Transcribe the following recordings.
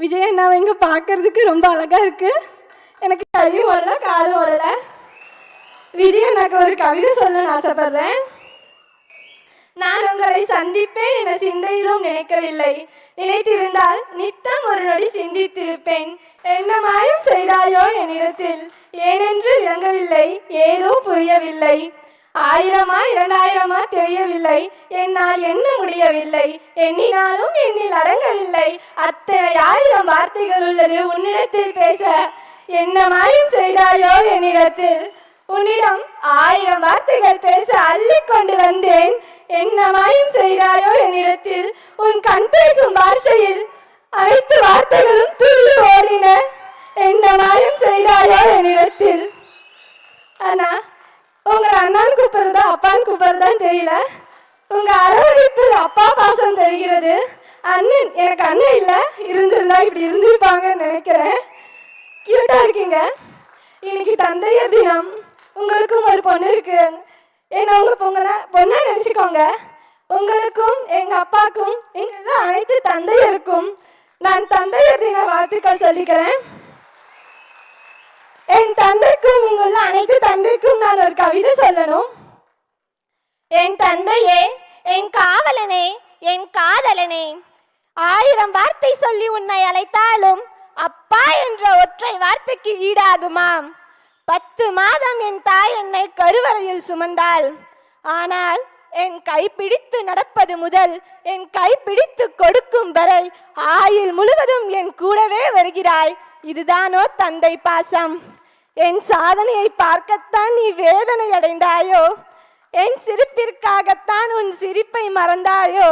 விஜய் அண்ணாவை இங்கே பார்க்கறதுக்கு ரொம்ப அழகாக இருக்கு. எனக்கு கையும் ஓடல காலும் ஓடல. விஜய் அண்ணாக்கு ஒரு கவிதை சொல்லணும்னு ஆசைப்படுறேன். நான் உங்களை சந்திப்பேன் என சிந்தையிலும் நினைக்கவில்லை. நினைத்திருந்தால் நித்தம் ஒரு நொடி சிந்தித்திருப்பேன். என்ன மாயம் செய்தாயோ என்னிடத்தில். ஏனென்று விளங்கவில்லை ஏதோ புரியவில்லை. ஆயிரமா இரண்டாயிரமா தெரியவில்லை. என்னால் எண்ண முடியவில்லை. எண்ணினாலும் எண்ணில் அடங்கவில்லை. அத்தனை ஆயிரம் வார்த்தைகள் உள்ளது உன்னிடத்தில் பேச. என்ன மாயம் செய்தாயோ என்னிடத்தில்? உன்னிடம் ஆயிரம் வார்த்தைகள் பேச அள்ளிக்கொண்டு வந்தேன். என்ன மாயம் செய்தாயோ என்னிடத்தில்? உன் கண் பேசும் பாஷையில் அனைத்து வார்த்தைகளும் துள்ளி ஓடின. என்ன மாயம் செய்தாயோ என்னிடத்தில்? ஆனா உங்களை அண்ணான்னு கூப்பிடுறதா அப்பான்னு கூப்பிடுறதான்னு தெரியல. உங்க அரவணைப்பில் அப்பா பாசம் தெரிகிறது. அண்ணன் எனக்கு அண்ணன் இல்லை. இருந்திருந்தா இப்படி இருந்திருப்பாங்கன்னு நினைக்கிறேன். கியூட்டா இருக்கீங்க. இன்னைக்கு தந்தையர் தினம். உங்களுக்கும் ஒரு பொண்ணு இருக்கு. என்ன உங்க பொங்கனா பொண்ணா நினைச்சுக்கோங்க. உங்களுக்கும் எங்க அப்பாக்கும் எங்க அனைத்து தந்தையருக்கும் நான் தந்தையர் தின வாழ்த்துக்கள் சொல்லிக்கிறேன். என் தந்தைக்கும் இங்குள்ள அனைத்து தந்தைக்கும் நான் ஒரு கவிதை சொல்லணும். என் தந்தையே என் காவலனே என் காதலனே ஆயிரம் வார்த்தை சொல்லி உன்னை அழைத்தாலும் அப்பா என்ற ஒற்றை வார்த்தைக்கு ஈடாகுமாம் பத்து மாதம் என் தாய் என்னை கருவறையில் சுமந்தாள். ஆனால் என் கை பிடித்து நடப்பது முதல் என் கைப்பிடித்து கொடுக்கும் வரை ஆயில் முழுவதும் என் கூடவே வருகிறாய். இதுதானோ தந்தை பாசம்? என் சாதனையை பார்க்கத்தான் நீ வேதனை அடைந்தாயோ? என் சிரிப்பிற்காகத்தான் உன் சிரிப்பை மறந்தாயோ?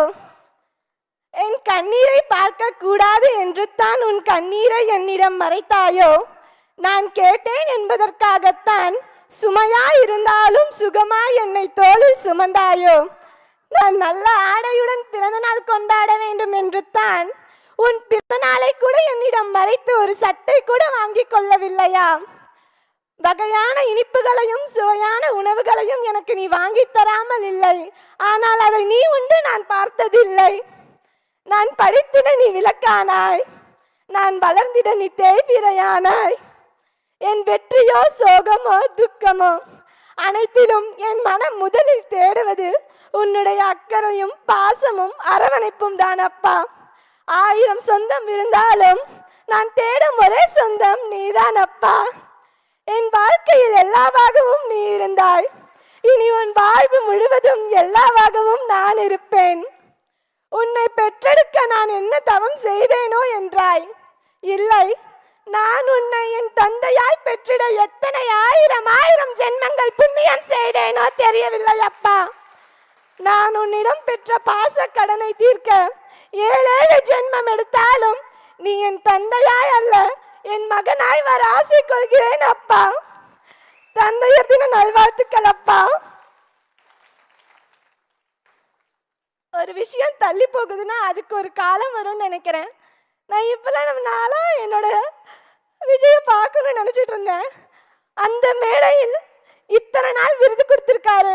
என் கண்ணீரை பார்க்க கூடாது என்று தான் உன் கண்ணீரை என்னிடம் மறைத்தாயோ? நான் கேட்டேன் என்பதற்காகத்தான் சுமையா இருந்தாலும் சுகமாய் என்னை தோளில் சுமந்தாயோ? நான் நல்ல ஆடையுடன் பிறந்த நாள் கொண்டாட வேண்டும் என்று தான் உன் பிறந்த நாளை கூட என்னிடம் மறைத்து ஒரு சட்டை கூட வாங்கிக் கொள்ளவில்லையா? வகையான இனிப்புகளையும் சுவையான உணவுகளையும் எனக்கு நீ வாங்கித் தராமல் இல்லை. ஆனால் அதை நீ உண்டு நான் பார்த்ததில்லை. நான் படித்திட நீ விளக்கானாய். நான் வளர்ந்திட நீ தேய்பிரையானாய். என் வெற்றியோ சோகமோ துக்கமோ அனைத்திலும் என் மனம் முதலில் தேடுவது உன்னுடைய அக்கறையும் பாசமும் அரவணைப்பும் தான் அப்பா. ஆயிரம் சொந்தம் இருந்தாலும் நான் தேடும் ஒரே சொந்தம் நீதான் அப்பா என் வாழ்க்கையில் எல்லாவாகவும் நீ இருந்தாய். இனி உன் வாழ்வு முழுவதும் எல்லாவாகவும் நான் இருப்பேன். உன்னை பெற்றெடுக்க நான் என்ன தவம் செய்தேனோ என்றாய். இல்லை நான் உன்னை என் தந்தையாய் பெற்றிட எத்தனை ஆயிரம் ஆயிரம் ஜென்மங்கள் புண்ணியம் செய்தேனோ தெரியவில்லை அப்பா. நான் உன்னிடம் பெற்ற பாச கடனை தீர்க்க ஏழேழு ஜென்மம் எடுத்தாலும் நீ என் தந்தையாய் அல்ல என் மகனாய் வர ஆசை கொள்கிறேன் அப்பா. தந்தையர் தின நல்வாழ்த்துக்கள் அப்பா. ஒரு விஷயம் தள்ளி போகுதுன்னா அதுக்கு ஒரு காலம் வரும்னு நினைக்கிறேன். நான் இப்பெல்லாம் நம்ம நாளா என்னோட விஜயை பார்க்கணும்னு நினச்சிட்டு இருந்தேன். அந்த மேடையில் இத்தனை நாள் விருது கொடுத்துருக்காரு.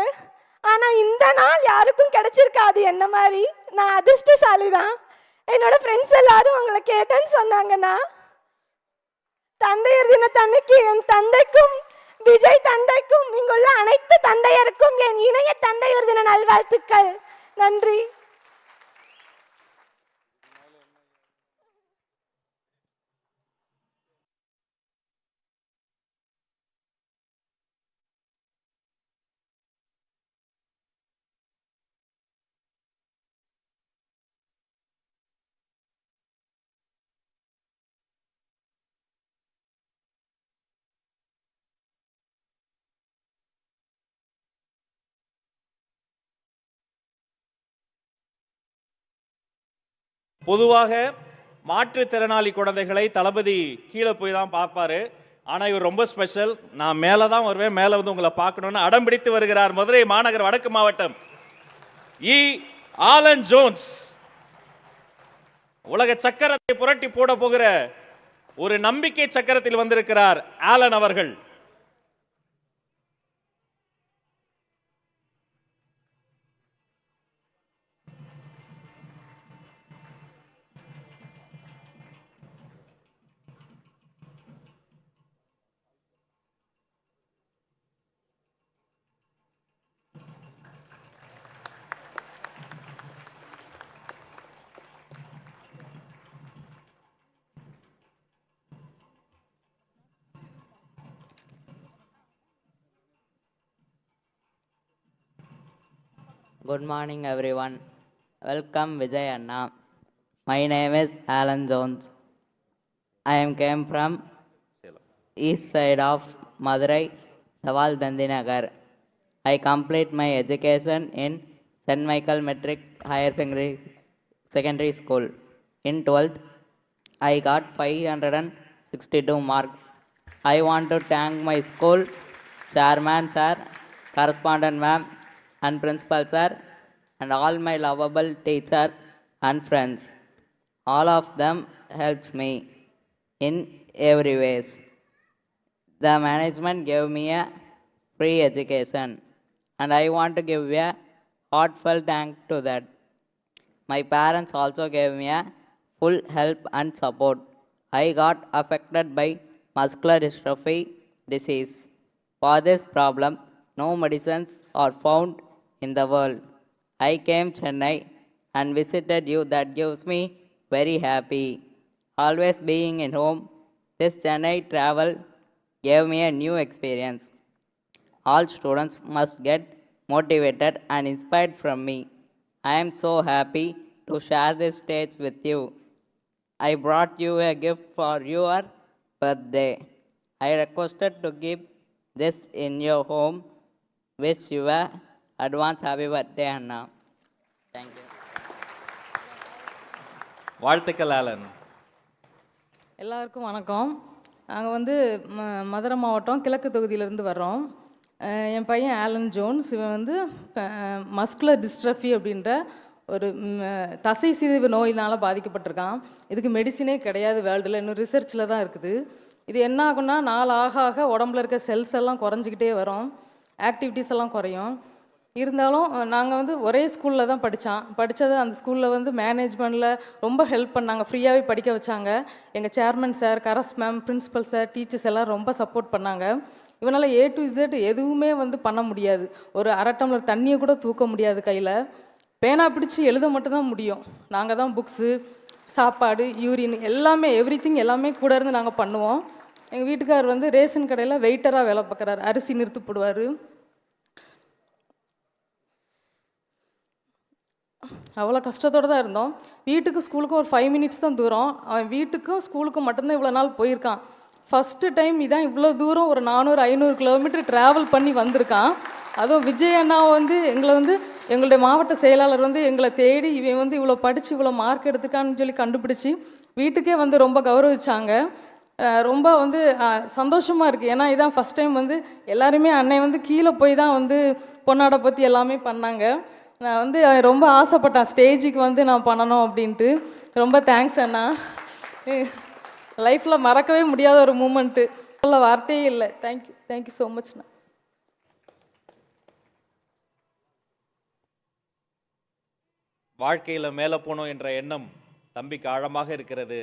ஆனால் இந்த நாள் யாருக்கும் கிடைச்சிருக்காது. என்ன மாதிரி? நான் அதிர்ஷ்டசாலி தான் என்னோட ஃப்ரெண்ட்ஸ் எல்லாரும் உங்களை கேட்டேன்னு சொன்னாங்கண்ணா தந்தையர் தினத்தன்னைக்கு என் தந்தைக்கும் விஜய் தந்தைக்கும் இங்குள்ள அனைத்து தந்தையருக்கும் என் இணைய தந்தையர் தின நல்வாழ்த்துக்கள். நன்றி. பொதுவாக மாற்றுத்திறனாளி குழந்தைகளை தளபதி கீழே போய் தான் பார்ப்பாரு. ஆனால் இவர் ரொம்ப ஸ்பெஷல் நான் மேலே தான் வருவேன் மேலே வந்து உங்களை பார்க்கணும்னு அடம் பிடித்து வருகிறார் மதுரை மாநகர் வடக்கு மாவட்டம். இ. Alan Jones. உலக சக்கரத்தை புரட்டி போட போகிற ஒரு நம்பிக்கை சக்கரத்தில் வந்திருக்கிறார் ஆலன் அவர்கள். Good morning, everyone. Welcome, Vijay Anna. My name is Alan Jones. I am came from east side of Madurai, Saval Dandinagar. I complete my education in St. Michael Metric Higher Secondary, Secondary School. In 12th, I got 562 marks. I want to thank my school chairman sir, correspondent ma'am, and principal sir, and all my lovable teachers and friends. All of them helped me in every ways. The management gave me a free education, and I want to give a heartfelt thank to that. My parents also gave me a full help and support. I got affected by muscular dystrophy disease. For this problem, no medicines are found in the world. I came Chennai and visited you that gives me very happy. Always being in home, this Chennai travel gave me a new experience. All students must get motivated and inspired from me. I am so happy to share this stage with you. I brought you a gift for your birthday. I requested to keep this in your home. Wish you a advance happy birthday, Anna. Thank you. வாழ்த்துக்கள் Alan. எல்லாருக்கும் வணக்கம். நாங்கள் வந்து ம மதுரை மாவட்டம் கிழக்கு தொகுதியிலேருந்து வர்றோம். என் பையன் ஆலன் ஜோன்ஸ். இவன் வந்து மஸ்குலர் டிஸ்ட்ரஃபி அப்படின்ற ஒரு தசை சிதைவு நோயினால் பாதிக்கப்பட்டிருக்கான். இதுக்கு மெடிசினே கிடையாது வேர்ல்டில். இன்னும் ரிசர்ச்சில் தான் இருக்குது. இது என்ன ஆகும்னா நாள் ஆக ஆக உடம்புல இருக்க செல்ஸ் எல்லாம் குறைஞ்சிக்கிட்டே வரும். ஆக்டிவிட்டீஸ் எல்லாம் குறையும். இருந்தாலும் நாங்கள் வந்து ஒரே ஸ்கூலில் தான் படித்தான் படித்தது அந்த ஸ்கூலில் வந்து மேனேஜ்மெண்ட்டில் ரொம்ப ஹெல்ப் பண்ணாங்க. ஃப்ரீயாகவே படிக்க வச்சாங்க. எங்கள் சேர்மன் சார் கரஸ் மேம் பிரின்சிபல் சார் டீச்சர்ஸ் எல்லாம் ரொம்ப சப்போர்ட் பண்ணாங்க. இவனால் ஏ டு இசட் எதுவுமே வந்து பண்ண முடியாது. ஒரு அரை டம்ளர் தண்ணியை கூட தூக்க முடியாது கையில். பேனா பிடிச்சி எழுத மட்டும்தான் முடியும். நாங்கள் தான் புக்ஸு சாப்பாடு யூரின் எல்லாமே எவ்ரி எல்லாமே கூட இருந்து நாங்கள் பண்ணுவோம். எங்கள் வீட்டுக்காரர் வந்து ரேஷன் கடையில் வெயிட்டராக வேலை பார்க்குறாரு. அரிசி நிறுத்து போடுவார். அவ்வளோ கஷ்டத்தோடு தான் இருந்தோம். வீட்டுக்கு ஸ்கூலுக்கும் ஒரு ஃபைவ் மினிட்ஸ் தான் தூரம். அவன் வீட்டுக்கும் ஸ்கூலுக்கும் மட்டும்தான் இவ்வளோ நாள் போயிருக்கான். ஃபஸ்ட்டு டைம் இதான் இவ்வளோ தூரம் ஒரு நானூறு ஐநூறு கிலோமீட்டர் ட்ராவல் பண்ணி வந்திருக்கான். அதுவும் விஜய் அண்ணா வந்து எங்களை வந்து எங்களுடைய மாவட்ட செயலாளர் வந்து எங்களை தேடி இவன் வந்து இவ்வளோ படித்து இவ்வளோ மார்க் எடுத்துக்கான்னு சொல்லி கண்டுபிடிச்சி வீட்டுக்கே வந்து ரொம்ப கௌரவிச்சாங்க. ரொம்ப வந்து சந்தோஷமாக இருக்குது ஏன்னா இதான் ஃபஸ்ட் டைம் வந்து எல்லாருமே அன்னை வந்து கீழே போய் தான் வந்து பொன்னாடை பற்றி எல்லாமே பண்ணாங்க. நான் வந்து அவன் ரொம்ப ஆசைப்பட்டான். ஸ்டேஜுக்கு வந்து நான் பண்ணணும் அப்படின்ட்டு. ரொம்ப தேங்க்ஸ் அண்ணா. லைஃப்பில் மறக்கவே முடியாத ஒரு மூமெண்ட்டு சொல்ல வார்த்தையே இல்லை. தேங்க்யூ தேங்க்யூ ஸோ மச்ண்ணா வாழ்க்கையில் மேலே போகணும் என்ற எண்ணம் தம்பிக்கு ஆழமாக இருக்கிறது.